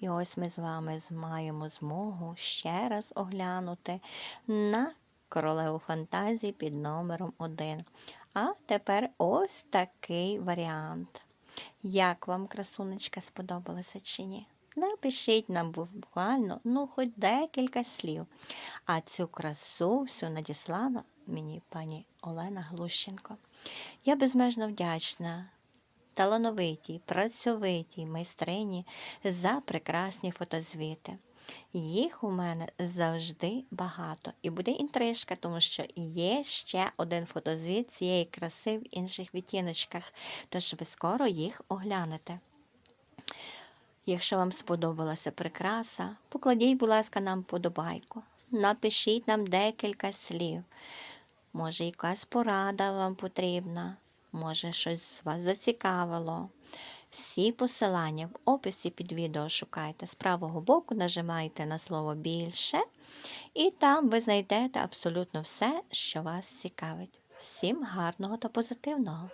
І ось ми з вами маємо змогу ще раз оглянути на королеву фантазії під номером 1. А тепер ось такий варіант. Як вам, красунечка, сподобалося чи ні? Напишіть нам буквально, ну, хоч декілька слів. А цю красу всю надіслала мені пані Олена Глущенко. Я безмежно вдячна талановитій, працьовитій майстрині за прекрасні фотозвіти. Їх у мене завжди багато. І буде інтрижка, тому що є ще один фотозвіт цієї краси в інших відтіночках, тож ви скоро їх оглянете. Якщо вам сподобалася прикраса, покладіть, будь ласка, нам подобайку. Напишіть нам декілька слів. Може, якась порада вам потрібна, може, щось вас зацікавило. Всі посилання в описі під відео шукайте. З правого боку нажимайте на слово більше, і там ви знайдете абсолютно все, що вас цікавить. Всім гарного та позитивного!